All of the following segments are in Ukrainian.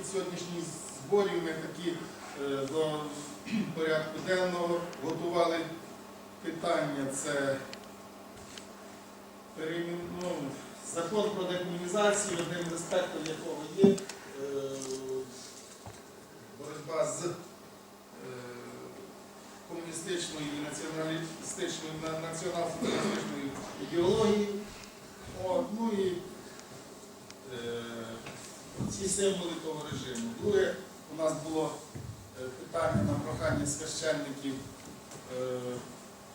хід сьогоднішніх зборів ми такі е, до порядку денного готували питання. Це ну, закон про декомунізацію, одним з аспектів якого є е, боротьба з е, комуністичною і націоналістичною на- націонал-соціалістичною ідеологією. Ну і ці символи режиму. Друге, у нас було е, питання на прохання священників е,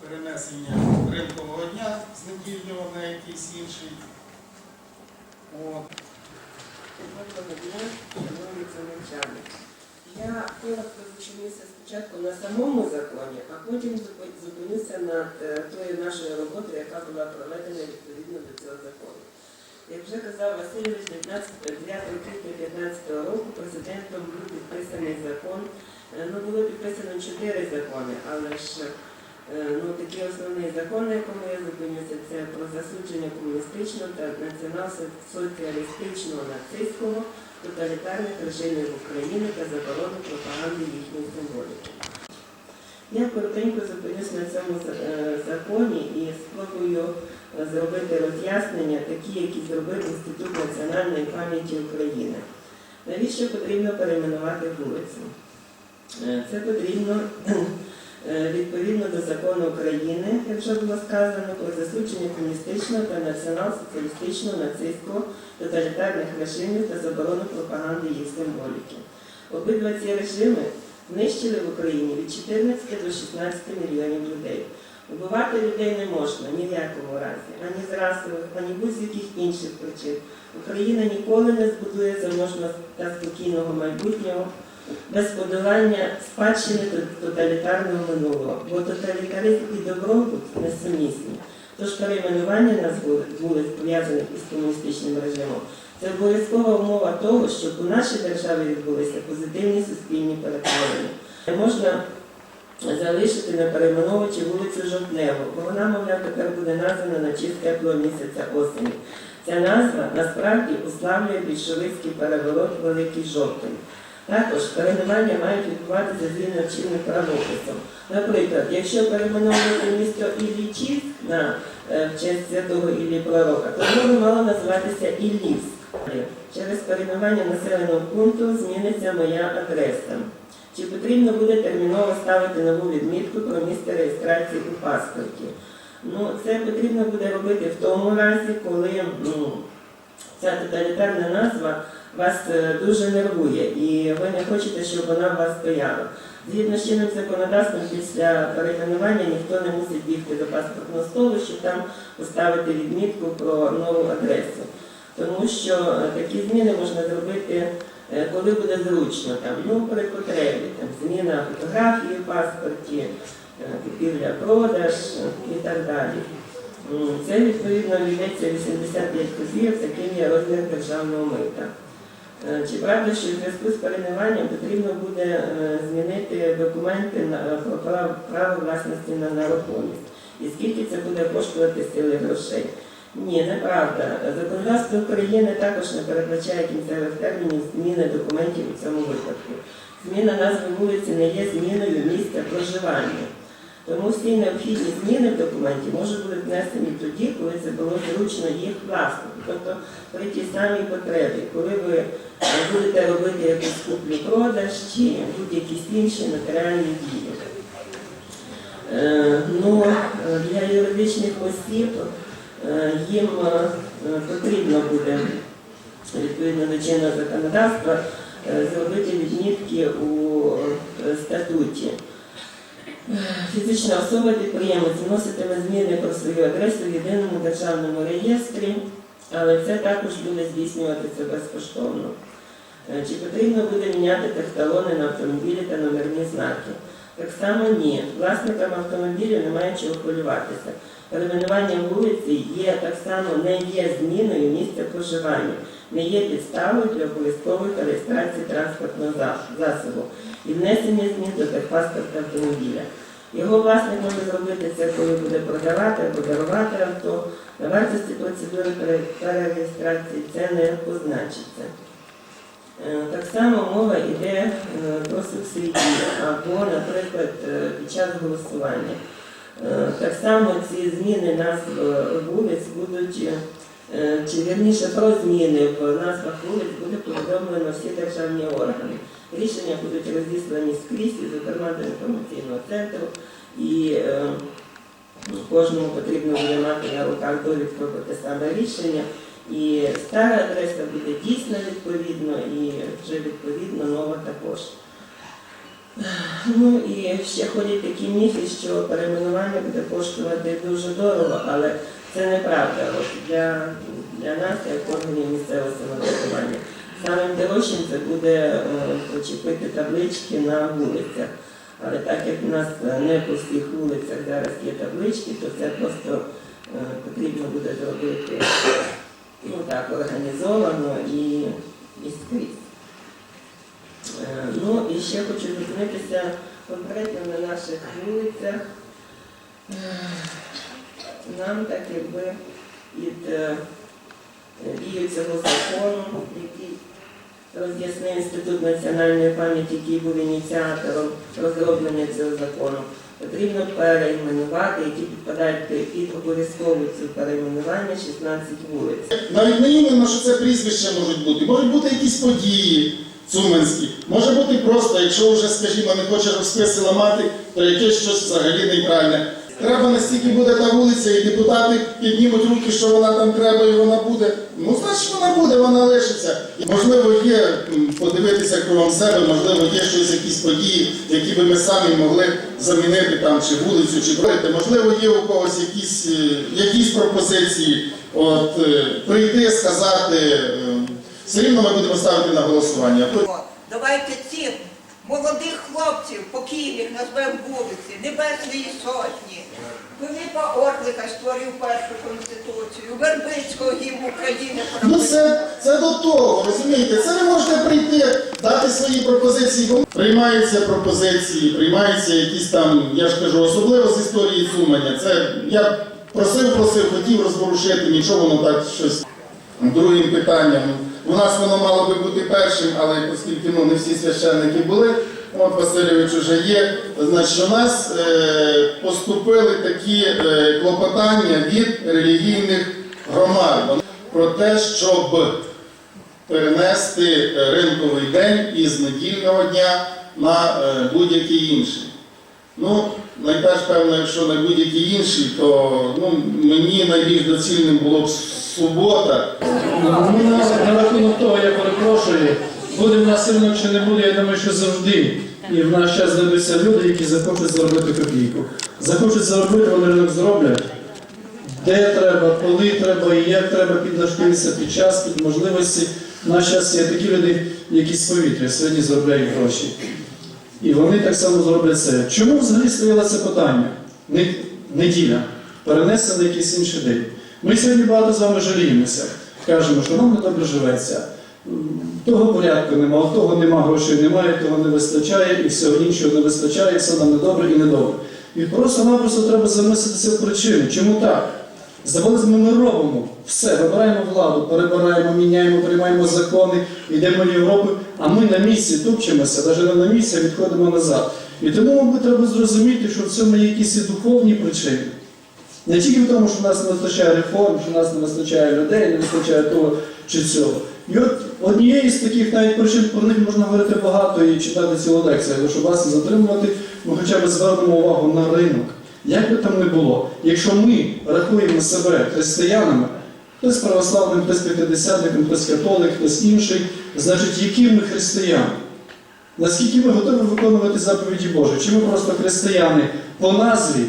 перенесення ринкового дня з недільного на якийсь інший. От. Я коротко зупинюся спочатку на самому законі, а потім зупи- зупинюся над е, тою нашою роботою, яка була проведена відповідно до цього закону. Як вже казав Васильович, 19 9 квітня 2015 року президентом був підписаний закон. Е, Ну, було підписано чотири закони, але ж е, ну, такий основний закон, на якому я зупинюся, це про засудження комуністичного та націонал-соціалістичного нацистського тоталітарних режимів України та заборону пропаганди їхньої символіки. Я коротенько зупинюсь на цьому е, законі і спробую е, зробити роз'яснення, такі, які зробив Інститут національної пам'яті України. Навіщо потрібно перейменувати вулицю? Е, Це потрібно відповідно до закону України, як вже було сказано, про засудження комуністичного та націонал-соціалістичного нацистського тоталітарних режимів та заборону пропаганди їх символіки. Обидва ці режими знищили в Україні від 14 до 16 мільйонів людей. Убивати людей не можна ні в якому разі, ані з расових, ані будь-яких інших причин. Україна ніколи не збудує заможного та спокійного майбутнього без подолання спадщини тоталітарного минулого, бо тоталітаризм і добробут несумісні. Тож перейменування вулиць, вулиць, пов'язаних із комуністичним режимом, це обов'язкова умова того, щоб у нашій державі відбулися позитивні суспільні перетворення. Не можна залишити не перейменовуючи вулицю Жовтневу, бо вона, мовляв, тепер буде названа на честь теплого місяця осені. Ця назва насправді уславлює більшовицький переворот Великий Жовтень. Також перейменування мають відбуватися згідно чинним правописом. Наприклад, якщо перейменовувати місто Іллічівськ на е, в честь святого Іллі Пророка, то воно мало називатися Іллівськ. Через перейменування населеного пункту зміниться моя адреса. Чи потрібно буде терміново ставити нову відмітку про місце реєстрації у паспорті? Ну, це потрібно буде робити в тому разі, коли ну, ця тоталітарна назва вас е, дуже нервує і ви не хочете, щоб вона вас стояла. Згідно з чинним законодавством, після перейменування ніхто не мусить бігти до паспортного столу, щоб там поставити відмітку про нову адресу. Тому що е, такі зміни можна зробити, е, коли буде зручно, там, ну, при потребі, там, зміна фотографії в паспорті, е, купівля-продаж е, і так далі. Це відповідно йдеться 85 копійок, таким є розмір державного мита. Чи правда, що в зв'язку з перейменуванням потрібно буде змінити документи про право власності на нерухомість? І скільки це буде коштувати сили грошей? Ні, неправда. Законодавство України також не передбачає кінцевих термінів зміни документів у цьому випадку. Зміна назви вулиці не є зміною місця проживання. Тому всі необхідні зміни в документі можуть бути внесені тоді, коли це було зручно їх власнику. Тобто при тій самій потребі, коли ви е, будете робити якусь куплю-продаж чи будь-якісь інші матеріальні дії. Е, Ну, е, для юридичних осіб їм е, потрібно буде відповідно до чинного законодавства е, зробити відмітки у е, статуті. Фізична особа підприємець вноситиме зміни про свою адресу в єдиному державному реєстрі, але це також буде здійснюватися безкоштовно. Е, Чи потрібно буде міняти техталони на автомобілі та номерні знаки? Так само ні. Власникам автомобілів немає чого хвилюватися. Перейменування вулиці є так само не є зміною місця проживання, не є підставою для обов'язкової реєстрації транспортного засобу і внесення змін до техпаспорта автомобіля. Його власник може зробити це, коли буде продавати або дарувати авто. На вартості процедури перереєстрації це не позначиться. Е, Так само мова йде е, про субсидії або, наприклад, е, під час голосування. Так само ці зміни назв вулиць будуть, чи вірніше про зміни в назвах вулиць буде повідомлено всі державні органи. Рішення будуть розіслані скрізь, і, зокрема до інформаційного центру, і кожному потрібно буде мати на руках довідку про те саме рішення. І стара адреса буде дійсно відповідно, і вже відповідно нова також. Ну і ще ходять такі міфи, що перейменування буде коштувати дуже дорого, але це неправда. От для, для нас, як органів місцевого самоврядування, самим дорожчим це буде е, почепити таблички на вулицях. Але так як в нас не по всіх вулицях зараз є таблички, то це просто е, потрібно буде зробити ну так, організовано і, і скрізь. Е, Ну і ще хочу зупинитися конкретно на наших вулицях. Е, Нам так якби від е, дії цього закону, який роз'яснив Інститут національної пам'яті, який був ініціатором розроблення цього закону, потрібно перейменувати, які підпадають під обов'язкову цю перейменування 16 вулиць. Навіть не іменно, що це прізвища можуть бути. Можуть бути якісь події цуменські. Може бути просто, якщо вже, скажімо, не хоче розписи ламати, то якесь щось взагалі нейтральне. Треба настільки буде та вулиця, і депутати піднімуть руки, що вона там треба, і вона буде. Ну, значить, вона буде, вона лишиться. Можливо, є подивитися кругом себе, можливо, є щось, якісь події, які би ми самі могли замінити там чи вулицю, чи пройти. Можливо, є у когось якісь, е, якісь пропозиції. От е, прийти, сказати. Все рівно ми будемо ставити на голосування. Давайте цих молодих хлопців покійних назвемо вулиці, Небесної Сотні. Пилипа Орлика створив першу конституцію, Вербицького гімн України. Ну це, це до того, розумієте? Це ви можете прийти, дати свої пропозиції. Приймаються пропозиції, приймаються якісь там, я ж кажу, особливо з історії Цуманя. Це я просив, просив, хотів розворушити, нічого воно так щось. Другим питанням. У нас воно мало би бути першим, але оскільки ну, не всі священники були, от Васильович вже є, значить у нас е, поступили такі е, клопотання від релігійних громад про те, щоб перенести ринковий день із недільного дня на е, будь-який інший. Ну, найперш, певно, якщо на будь-який інший, то ну, мені найбільш доцільним було б субота. Ну, на, на рахунок того, я перепрошую, буде в нас ринок чи не буде, я думаю, що завжди. І в наш час знайдуться люди, які захочуть заробити копійку. Захочуть заробити, вони ринок зроблять. Де треба, коли треба і як треба підлаштуватися під час, під можливості. В наш час є такі люди, які з повітря сьогодні заробляють гроші. І вони так само зроблять це. Чому взагалі стояло це питання? Неділя. Перенесено якийсь інший день. Ми сьогодні багато з вами жаліємося. Кажемо, що нам не добре живеться. Того порядку нема, у того нема грошей, немає, того не вистачає, і всього іншого не вистачає, все нам недобре і недобре. І просто-напросто треба замислитися в причини. Чому так? Б, ми робимо все, вибираємо владу, перебираємо, міняємо, приймаємо закони, йдемо в Європу, а ми на місці тупчемося, навіть не на місці, а відходимо назад. І тому, мабуть, треба зрозуміти, що в цьому є якісь і духовні причини. Не тільки в тому, що в нас не вистачає реформ, що в нас не вистачає людей, не вистачає того чи цього. І от однією з таких навіть причин про них можна говорити багато і читати цілу лекцію, але щоб вас не затримувати, ми хоча б звернемо увагу на ринок. Як би там не було, якщо ми рахуємо себе християнами, хтось православним, хтось п'ятидесятником, хтось католик, хтось інший, значить, які ми християни? Наскільки ми готові виконувати заповіді Божі? Чи ми просто християни по назві,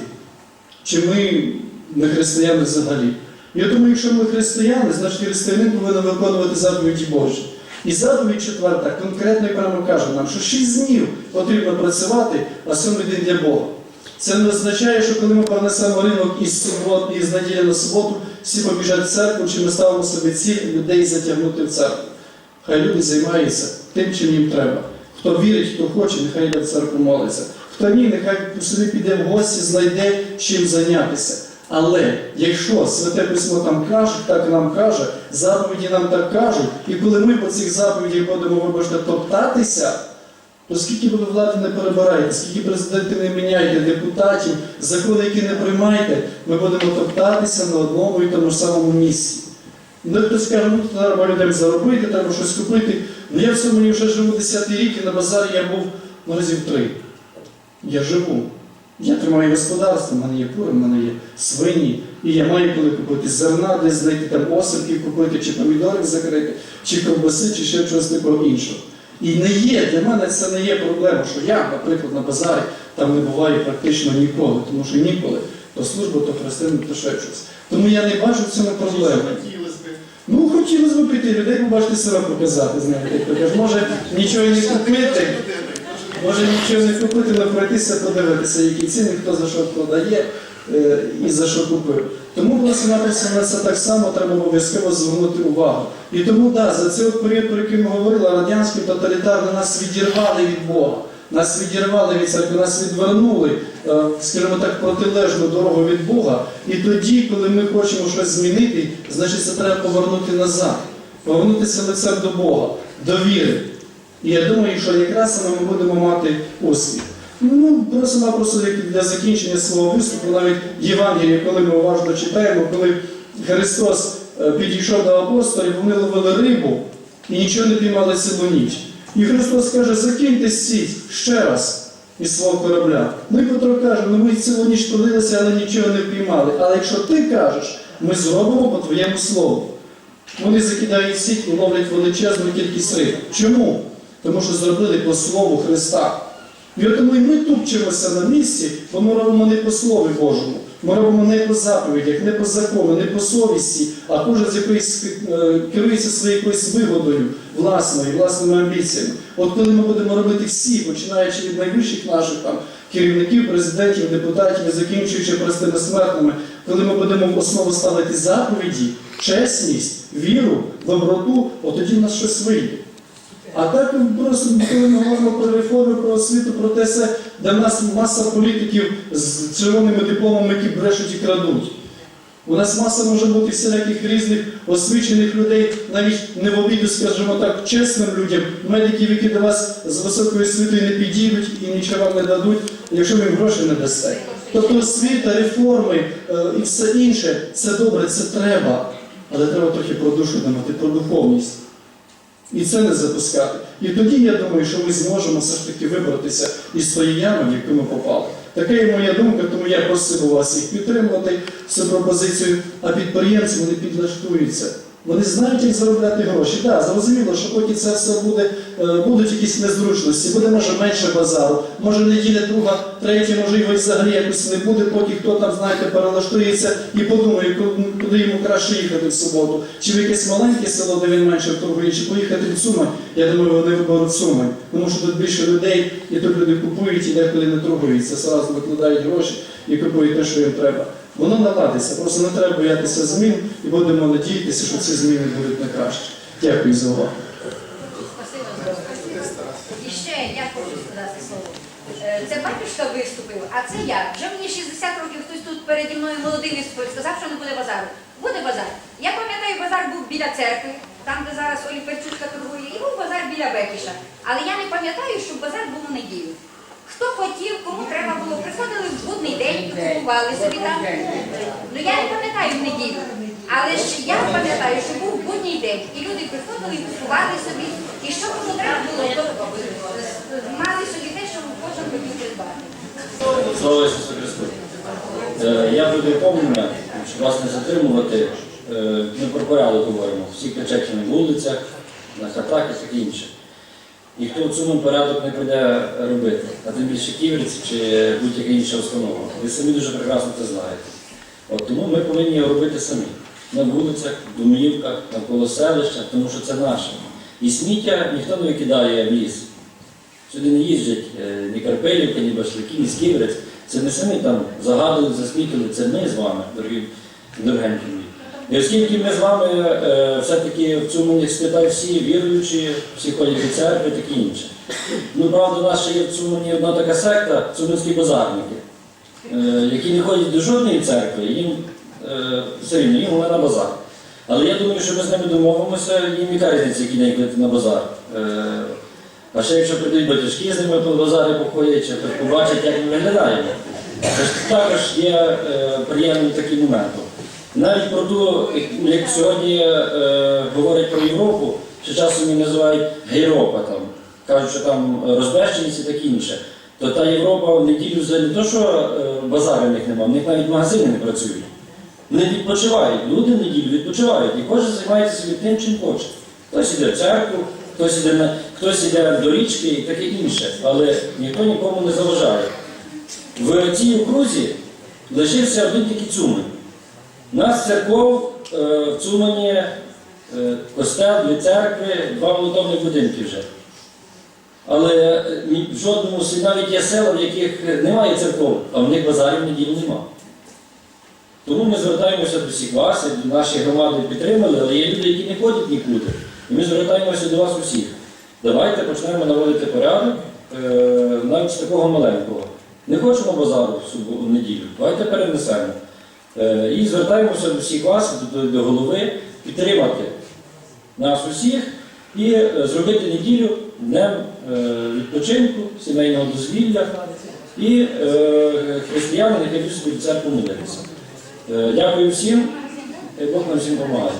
чи ми не християни взагалі? Я думаю, якщо ми християни, значить християнин повинен виконувати заповіді Божі. І заповідь четверта конкретно і прямо каже нам, що шість днів потрібно працювати, а сьомий день для Бога. Це не означає, що коли ми перенесемо ринок із субот, із неділі на суботу, всі побіжать в церкву, чи ми ставимо собі ціль людей затягнути в церкву. Хай люди займаються тим, чим їм треба. Хто вірить, хто хоче, нехай йде в церкву молиться. Хто ні, нехай собі піде в гості, знайде чим зайнятися. Але якщо святе письмо там каже, так нам каже, заповіді нам так кажуть, і коли ми по цих заповідях будемо, вибачте, топтатися, то скільки ви влади не перебираєте, скільки президентів не міняєте, депутатів, закони, які не приймаєте, ми будемо топтатися на одному і тому ж самому місці. Ну, хтось каже, ну то треба людям заробити, треба щось купити. Ну я в цьому вже живу 10 рік і на базарі я був ну, разів три. Я живу. Я тримаю господарство, в мене є кури, в мене є свині, і я маю коли купити зерна, десь знайти там осипки купити, чи помідорів закрити, чи ковбаси, чи ще чогось такого іншого. І не є, для мене це не є проблема, що я, наприклад, на базарі там не буваю практично ніколи, тому що ніколи то служба, то хрестини, то ще щось. Тому я не бачу в цьому проблеми. Ну, хотілося б піти людей, побачити себе показати, знаєте, як то може нічого не купити. Може нічого не купити, але пройтися, подивитися, які ціни, хто за що продає е, і за що купив. Тому, власне, написано на це так само треба обов'язково звернути увагу. І тому, так, за цей період, про який ми говорили, радянський тоталітарний нас відірвали від Бога. Нас відірвали від церкви, нас відвернули, е, скажімо так, протилежну дорогу від Бога. І тоді, коли ми хочемо щось змінити, значить це треба повернути назад, повернутися лицем до Бога, до віри. І я думаю, що якраз саме ми будемо мати успіх. Ну, просто-напросто для закінчення свого виступу, навіть Євангелія, коли ми уважно читаємо, коли Христос е, підійшов до апостолів, вони ловили рибу і нічого не піймали цілу ніч. І Христос каже, закиньте сіть ще раз із свого корабля. Ну і Петро каже, ну ми цілу ніч трудилися, але нічого не впіймали. Але якщо ти кажеш, ми зробимо по твоєму слову. Вони закидають сіть і ловлять величезну кількість риб. Чому? Тому що зробили по слову Христа. І от тому і ми тупчемося на місці, бо ми робимо не по Слові Божому. Ми робимо не по заповідях, не по закону, не по совісті, а кожен з якоїсь е, керується своєю якоюсь вигодою власною, власними амбіціями. От коли ми будемо робити всі, починаючи від найвищих наших там керівників, президентів, депутатів, закінчуючи простими смертними, коли ми будемо в основу ставити заповіді, чесність, віру, доброту, от тоді в нас щось вийде. А так ми просто коли ми говоримо про реформи, про освіту, про те все, де в нас маса політиків з червоними дипломами, які брешуть і крадуть. У нас маса може бути всіляких різних освічених людей, навіть не в обіду, скажімо так, чесним людям, медиків, які до вас з високою освітою не підійдуть і нічого вам не дадуть, якщо ви їм гроші не дасте. Тобто освіта, реформи е, і все інше це добре, це треба. Але треба трохи про душу думати, про духовність. І це не запускати. І тоді я думаю, що ми зможемо все ж таки вибратися із тої ями, в яку ми попали. Така є моя думка, тому я просив у вас їх підтримувати цю пропозицію, а підприємці вони підлаштуються. Вони знають, як заробляти гроші. Так, зрозуміло, що поки це все буде, е, будуть якісь незручності, буде може менше базару, може неділя, друга, третя, може його взагалі якось не буде, поки хто там, знаєте, перелаштується і подумає, ку- куди йому краще їхати в суботу. Чи в якесь маленьке село, де він менше торгує, чи поїхати в Суми. Я думаю, вони виберуть Суми. Тому що тут більше людей, і тут люди купують і деколи не торгуються, зразу викладають гроші і купують те, що їм треба. Воно наладиться, просто не треба боятися змін і будемо надіятися, що ці зміни будуть на краще. Дякую за увагу. І ще я хочу сказати слово. Е, Це батюшка виступив, а це я. Вже мені 60 років хтось тут переді мною молодий спить, сказав, що не буде базару. Буде базар. Я пам'ятаю, базар був біля церкви, там, де зараз Олі торгує, і був базар біля Бекіша. Але я не пам'ятаю, щоб базар був у неділю. Хто хотів, кому треба було, приходили в будний день купували собі там. Ну я не пам'ятаю в неділю. Але ж я пам'ятаю, що був будній день, і люди приходили і купували собі. І що кому треба було, то мали собі те, що кожен хотів придбати. Е, Я буду доповнення, щоб вас не затримувати. Е, Ми про порядок говоримо. Всі кричать на вулицях, на хатах і таке інше. І хто в цьому порядок не прийде робити, а тим більше ківерці чи будь-яка інша установа. Ви самі дуже прекрасно це знаєте. От тому ми повинні робити самі. На вулицях, в домівках, навколо селища, тому що це наше. І сміття ніхто не викидає в ліс. Сюди не їздять е, ні Карпелівка, ні Башлики, ні Сківерець. Це не самі там загадували, засмітили, це ми з вами, дорогі дорогенькі. І оскільки ми з вами е, все-таки в цьому не спитають всі віруючі, всі ходять до церкви, таке інше. Ну, правда, у нас ще є в цьому одна така секта, цуминські базарники. е, які не ходять до жодної церкви, їм е, все рівно, їм на базар. Але я думаю, що ми з ними домовимося, їм яка різниця, які день ходити на базар. Е, А ще якщо прийдуть батюшки з ними по базарі походять, побачать, як ми виглядаємо. Це ж також є е, приємним таким моментом. Навіть про ту, як сьогодні е, говорять про Європу, що часом її називають Гейропа там. Кажуть, що там розбещеність і таке інше. То та Європа в неділю вже не то, що е, базару в них немає, в них навіть магазини не працюють. Вони відпочивають, люди в неділю відпочивають, і кожен займається собі тим, чим хоче. Хтось іде в церкву, хтось іде, на, хтось іде до річки і таке інше, але ніхто нікому не заважає. В цій окрузі лишився один тільки Цумань. У нас церков е, в Цумані, е, костел, дві церкви, два молотовні будинки вже. Але е, в жодному селі навіть є села, в яких немає церков, а в них базарів в неділю немає. Тому ми звертаємося до всіх вас, і до громади підтримали, але є люди, які не ходять нікуди. І ми звертаємося до вас усіх. Давайте почнемо наводити порядок навіть з такого маленького. Не хочемо базару в неділю, давайте перенесемо. Е, І звертаємося до всіх вас, до, голови, підтримати нас усіх і е, зробити неділю днем е, відпочинку, сімейного дозвілля і християни нехай йдуть собі в церкву молитися. Дякую всім, Бог нам всім допомагає.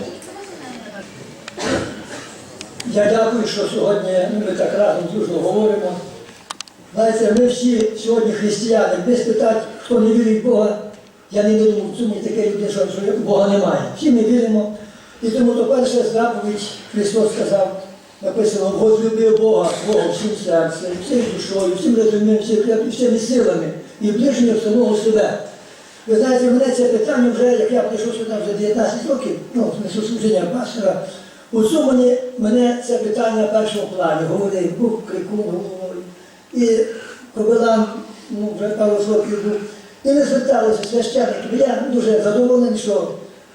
Я дякую, що сьогодні ми так разом дружно говоримо. Знаєте, ми всі сьогодні християни, без питань, хто не вірить в Бога, я не вірю в цьому таке людина, що Бога немає. Всі ми віримо. І тому то перша заповідь Христос сказав, написано, возлюби Бога, Бога всім серцем, всією душою, всім розумінням, всім- всіми силами і ближнього самого себе. Ви знаєте, мене це питання вже, як я прийшов сюди вже 19 років, ну, несу служіння пастора, у цьому мене, це питання в першому плані. Говорив, був крику головою. І кобилам, ну, вже пару років був. І ми зверталися священники. Я дуже задоволений, що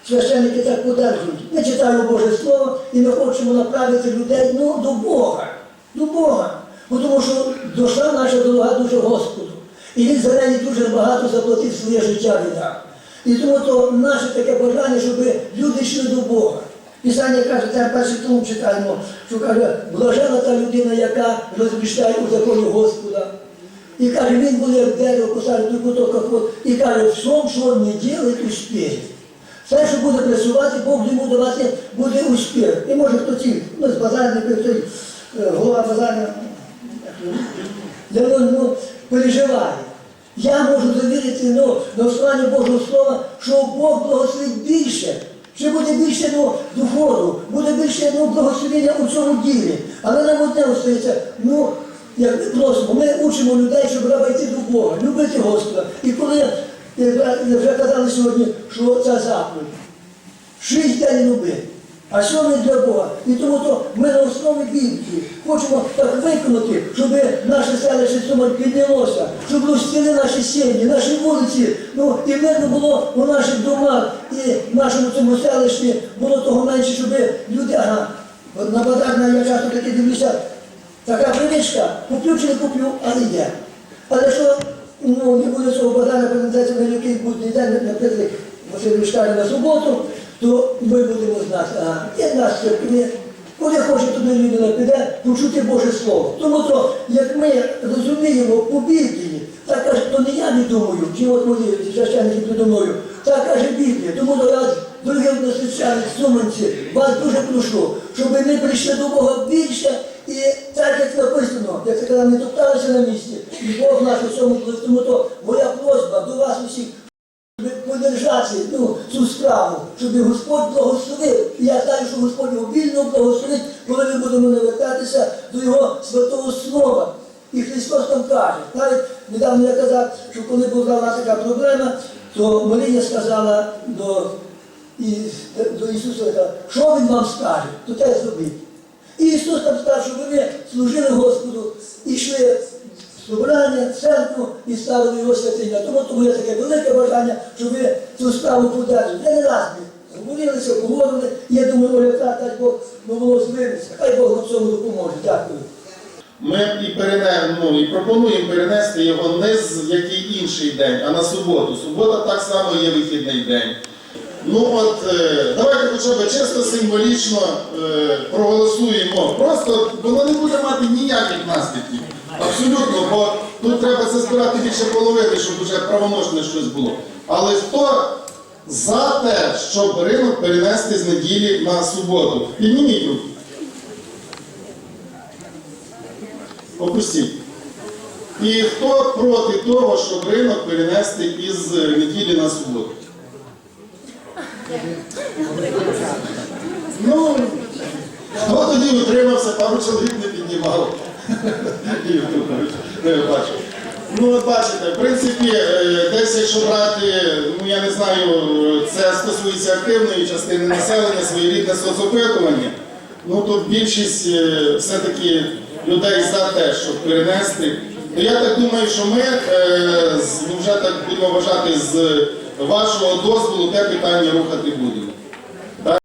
священники так подержують. Ми читаємо Боже Слово і ми хочемо направити людей ну, до Бога. До Бога. Бо тому що душа наша дорога дуже Господу. І він за неї дуже багато заплатив своє життя віддав. І тому то наше таке бажання, щоб люди йшли до Бога. Писання каже, це перший тому читаємо, що каже, блажена та людина, яка розміщає у законі Господа. І каже, він буде як дерево у кутоках, вод, і каже, в всьому, що не ділить, успіх. Все, що буде працювати, Бог йому давати буде успіх. І може хто ці, ну, з базарників, той е, голова базарна, Леон ну, переживає. Я можу довірити ну, на основанні Божого Слова, що Бог благословить більше, що буде більше ну, доходу, буде більше ну, благословення у цьому ділі. Але нам одне остається, ну, як ми просимо, ми учимо людей, щоб треба йти до Бога, любити Господа. І коли е, вже казали сьогодні, що ця заповідь, шість день люби. А що ми для Бога? І тому то ми на основі Біблії хочемо так виконати, щоб наше селище Сумань піднялося, щоб розцвіли наші сім'ї, наші вулиці, ну і мирно було у наших домах і в нашому цьому селищі було того менше, щоб люди, ага, на базарна я часто таки дивлюся, така привичка, куплю чи не куплю, але є. Але що ну, не буде цього базару, презентація на який будний день, наприклад, Василь на суботу, то ми будемо знати, а є нас церкві, коли хоче туди людина піде, почути Боже Слово. Тому то, як ми розуміємо по Біблії, так каже, то не я не думаю, чи от мої священники передо мною, так каже Біблія. Тому то я, дорогі односвященник, суманці, вас дуже прошу, щоб ми прийшли до Бога більше і так, як написано, як казав, не топталися на місці, і Бог наш у цьому. Тому то моя просьба до вас усіх, подержати ну, цю справу, щоб Господь благословив. І я знаю, що Господь його вільно благословить, коли ми будемо навертатися до Його святого Слова. І Христос там каже, навіть недавно я казав, що коли була така проблема, то Марія сказала до, і, до Ісуса, що Він вам скаже, то те зробіть. І Ісус там сказав, щоб ви служили Господу і йшли собрання, церкву і ставили його святиня. Тому тому є таке велике бажання, щоб ви цю справу подержали. Я не раз ми говорилися, говорили. Я думаю, Оля, так, Бог, було змиритися. Хай Бог нам цьому допоможе. Дякую. ми і, перене, ну, і пропонуємо перенести його не з який інший день, а на суботу. Субота так само є вихідний день. Ну от, е, давайте хоча б чисто символічно е, проголосуємо. Просто воно не буде мати ніяких наслідків. Абсолютно, бо тут треба це збирати більше половини, щоб вже правоможне щось було. Але хто за те, щоб ринок перенести з неділі на суботу? Підніміть руку. Опустіть. І хто проти того, щоб ринок перенести із неділі на суботу? Ну, хто тоді утримався, пару чоловік не піднімав. Не бачу. Ну, от бачите, в принципі, е, десь якщо брати, ну я не знаю, це стосується активної частини населення, своєрідне соцопитування. Ну тут більшість е, все-таки людей за те, щоб перенести. Ну я так думаю, що ми е, ну, вже так будемо вважати з вашого дозволу те питання рухати будемо.